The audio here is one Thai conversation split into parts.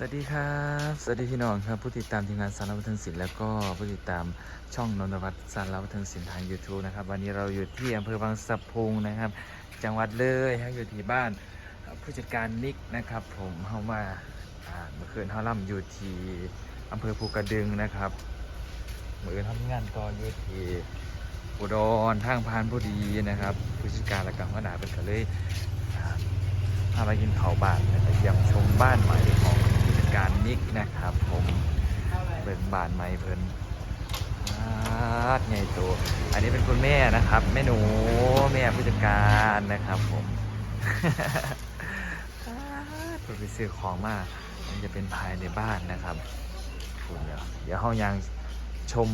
สวัสดีครับ สวัสดีพี่น้องครับผู้ติดตามทีมงานสารวัตรศิลป์แล้วก็ผู้ติดตามช่องนนทวัฒน์สารวัตรศิลป์ทาง YouTube นะครับ วันนี้เราอยู่ที่อำเภอบางสะพุงนะครับ จังหวัดเลยครับอยู่ที่บ้านผู้จัดการนิกนะครับ ผมเข้ามาเมื่อคืนเขาล่ำอยู่ที่อำเภอภูกระดึงนะครับเมื่อคืนทำงานตอนอยู่ที่อุดรทางพานบุรีนะครับ ผู้จัดการและการหัวนาเป็นก็เลยพาไปกินเขาวบ้านนะครับยี่ยมชมบ้านใหม่ารนิกนะครับ ผมเบิ่งบ้านใหม่เพิ่นอาดใหญ่โตอันนี้เป็นคุณแม่นะครับแม่หนูแม่ผู้จัดการนะครับผมอาดเพิ่นไปซื้อของมาอันจะเป็นภายในบ้านนะครับคุณเดี๋ยวเดี๋ยวเรายังชม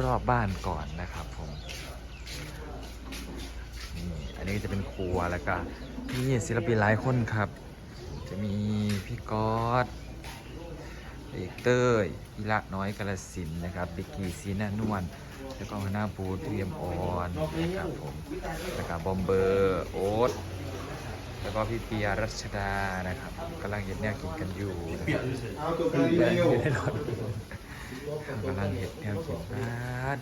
รอบบ้านก่อนนะครับผมนี่อันนี้จะเป็นครัวแล้วก็มีศิลปินหลายคนครับ จะมีพี่ก๊อต เอกเต้ยอิระน้อยกระสินนะครับบิกกี้ซีนานวลแล้วก็หัวหน้าบูธเทียมออนนะครับผมแล้วก็บอมเบอร์โอ๊ตแล้วก็พี่เปียรัชดานะครับกำลังเย็นแนวกินกันอยู่นะครับ เอาตัวกันเดียวแน่นอนกำลังเห็นแนวกินบ้าน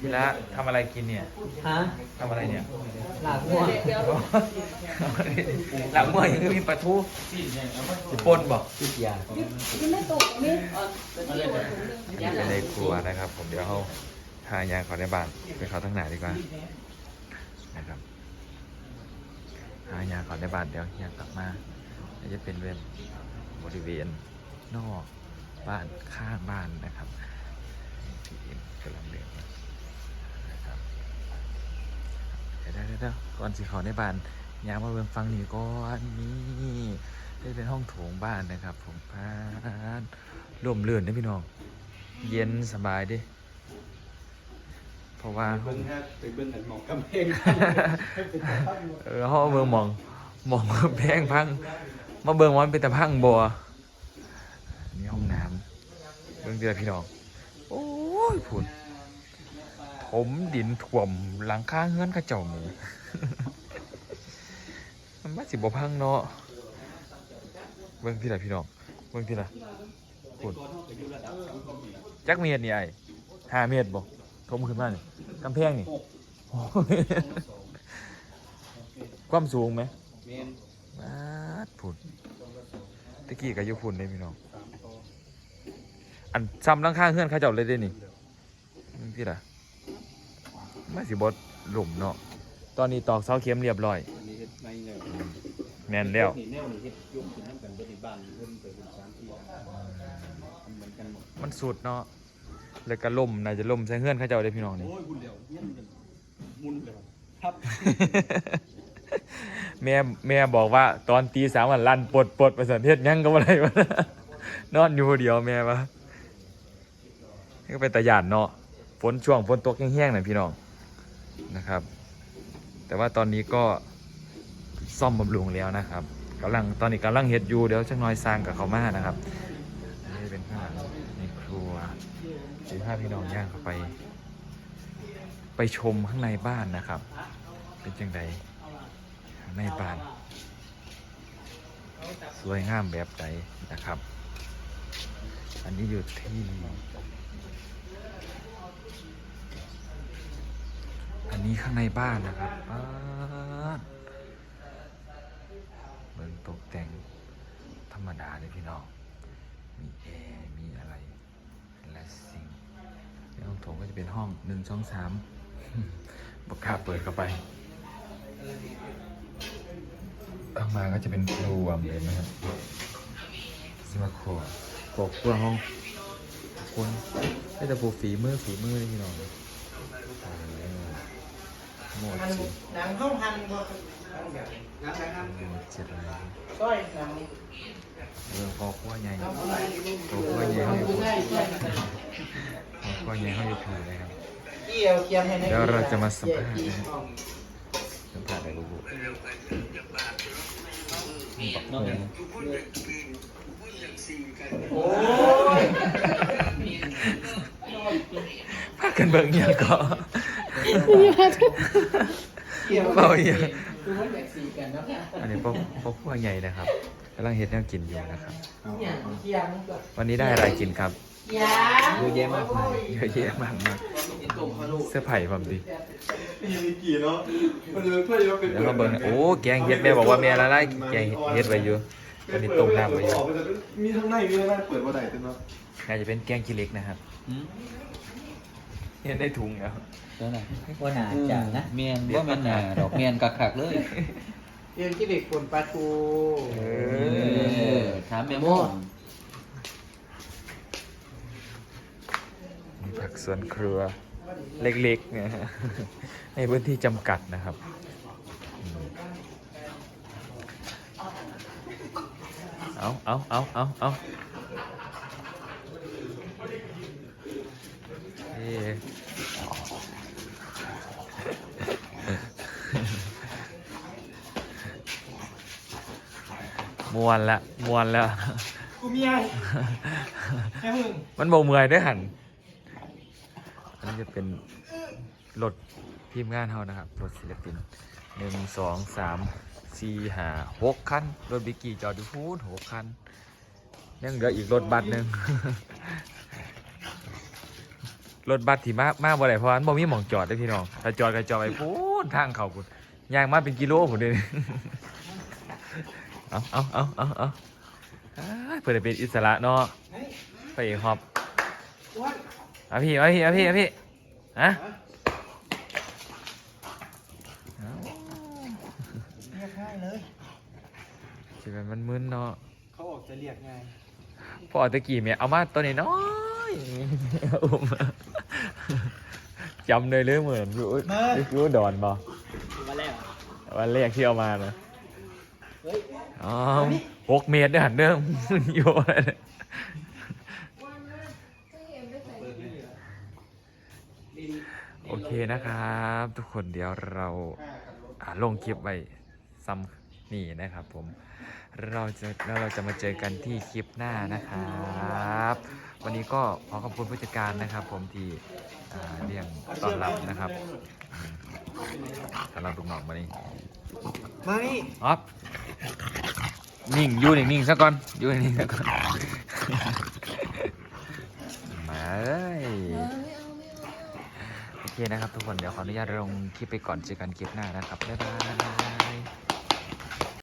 พี่ละทำอะไรกินเนี่ยฮะทำอะไรเนี่ยหลากม่วงหลังเมื่อยังมีปลาทูสิปนบอกติดยายังไม่ตกนี่อยู่ในครัวนะครับ ผมเดี๋ยวเขาทายางขอในบ้านไปเขาทั้งไหนดีกว่านะครับหายางขอในบ้านเดี๋ยวเฮียกลับมาน่าจะเป็นเวนบริเวณนอก บ้านข้างบ้านนะครับที่เอ็มกำลังเดินมานะครับเดี๋ยวเดี๋ยวเดี๋ยวก่อนสิเขาในบ้านยางมาเบิ่งฟังนี่ก่อนนี่ได้เป็นห้องโถงบ้านนะครับ ผมพานร่มเรื่นนะพี่น้อง เย็นสบายดิเพราะว่าเบิ้งฮะไปเบิ้งกันหมองกำแพงเออเขาเอาเบิ่งหมองหมองแพงพัง มาเบิ่งว่ามันเป็นตะพังบัวนี่ห้อง น้ำเบิ่งเดือพี่น้อง โอ้ยผุนผมดินถ่วมหลังข้างเฮือนกระเจ้าหมูมันมาสิบ่พังเนาะเบิ่งที่ไหนพี่น้องเบิ่งที่ไหนผุนจักเมียดนี่ไอ้ห้าเมียดบ่ทมขึ้นมานี่กำแพงนี่โอ้ยความสูงไหมเมนบาดผุนตะกี้กับยุพุ่นเลยพี่น้อง อันซ้ำหลังข้างเฮือนเขาเจ้าเลยเด้นี่นี่พี่ล่ะมาสิบดหลุมเนาะตอนนี้ตอกเสาเข็มเรียบร้อยอันนี้เฮ็ดไม่เลยแม่นแล้วนี่แนวนี่เฮ็ดยุ่งกินน้ำกันเบิดในบ้านเพิ่นไปเป็นสามที่ทำเหมือนกันหมดมันสุดเนาะแล้วก็ล่มน่าจะล่มใส่เฮือนเขาเจ้าได้พี่น้องนี่โอ้ยบุญเดียวเงี้ยมันมุนเลยครับแม่แม่บอกว่าตอนตีสามวันลั่นปลดปลดประสันเทศยังก็อะไรวะนอนอยู่คนเดียวแม่ปะ นี่ก็เป็นตะหยานเนาะฝนช่วงฝนตกแห้งๆหน่อยพี่น้องนะครับ แต่ว่าตอนนี้ก็ซ่อมบำรุงแล้วนะครับกำลังตอนนี้กำลังเฮ็ดอยู่เดี๋ยวจักหน้อยสร้างกับเขามานะครับนี่เป็นข้างหลังในครัวสีผ้าพี่น้องย่างเข้าไป ไปชมข้างในบ้านนะครับ เป็นจังใดในบ้าน สวยงามแบบใดนะครับ อันนี้อยู่ที่ อันนี้ข้างในบ้านนะครับป๊าดเบิ่งตกแต่งธรรมดาเลยพี่น้อง มีแอร์มีอะไรและสิ่งในห้องโถงก็จะเป็นห้องหนึ่งสองสามบกล้าเปิดเข้าไปข้างมาก็จะเป็นครัวเลยนะครับสมาครัวครัวห้อง คนได้แต่ปูฝีมือฝีมือเลยพี่น้องเออหมดสิหนังห้องหันบ่งานงานหมดเจ็ดอะไรสร้อยหนังเออคอครัวใหญ่คอครัวใหญ่ให้พูดคอครัวใหญ่ให้พูดเลยครับเกี่ยวเคียงให้ในเดี๋ยวเราจะมาสัมภาษณ์นะฮะสัมผัสได้รู้บักโงโอ้ย พากันเบิ่งเงียงก็เกี่ยวเบาเงียงคือมันแบ่งสีกันนะอันนี้พ่อพ่อครัวใหญ่นะครับกำลังเฮ็ดแนวกินอยู่นะครับเนี่ยเคียงก็วันนี้ได้อะไรกินครับเคียงเยอะแยะมากมายเยอะแยะมากมายเสื้อไผ่ผมดิมีกี่เนาะมันจะเป็นเพื่อนว่าเป็นแล้วก็เบิ่งโอ้แกงเฮ็ดแม่บอกว่าแม่ละลายแกงเฮ็ดไว้อยู่ อันนี้ต้มน้ำไว้อยู่มีทั้งในมีทั้งในเปิดบ่ได้เนาะน่าจะเป็นแกงขี้เหล็กนะครับเฮ็ดได้ถุงแล้วนั่นน่ะว่าหนาจ้ะนะเมียนว่ามันน่ะดอกเมียนกักๆเลยเรียนที่เด็กคนปลาทูเอเอออถามแม่โม่มีผักสวนครัวเล็กๆนะฮะในพื้นที่จำกัดนะครับอืม เอาเอาเอาเอาเอาเอ๊ะมวนละมวนแล้วกูมีไอ้แค่มึงมันโบเมื่อยเด้วยหันอันนี้จะเป็นรถทีมงานเฮานะครับรถศิลปินหนึ่งสองสาม สี่ห้าหกคัน รถบิกกี้จอดอยู่พูดหกคัน ยังเหลืออีกรถบัสหนึ่ง รถบัสที่มากมากบ่ได้เพราะว่ามันบ่มีหม่องจอดได้พี่น้องถ้าจอดก็จอดไปพูดทางเขาพูดยางมาเป็นกิโลผมเด้อเอาเอาเอาเอาเอาอ้าเพื่อได้เป็นอิสระเนาะไปหอบอ้วนเอาพี่เอาพี่เอาพี่เอาพี่ฮะเอา เรียกง่ายเลย สิเป็นมันมึนเนาะเขาออกจะเรียกง่ายพอตะกี้เมียเอามาตัวนี้น้อยๆอุ้มจำเลยเลยเหมือนอยู่อยู่ดอนบ่มาแล้ววันแรกที่เอามานะเฮ้ยอ๋อหกเมตรเด้อหันเดิมอยู่อะไรเนี่ยโอเคนะครับ ทุกคนเดี๋ยวเราอ่าลงคลิปไว้ซ้ำ นี่นะครับผมเราจะแล้วเราจะมาเจอกันที่คลิปหน้านะครับ วันนี้ก็ขอขอบคุณผู้จัดการนะครับ ผมที่อ่าเลี้ยงต้อนรับนะครับอืมสำหรับลูกน้องมานี่มานี่ อ๊อฟนิ่งอยู่นิ่งๆซะก่อนอยู่นิ่งๆซะก่อนมาเลยโอเคนะครับทุกคน เดี๋ยวขออนุญาตลงคลิปไปก่อนเจอกันคลิปหน้านะครับ บ๊ายบาย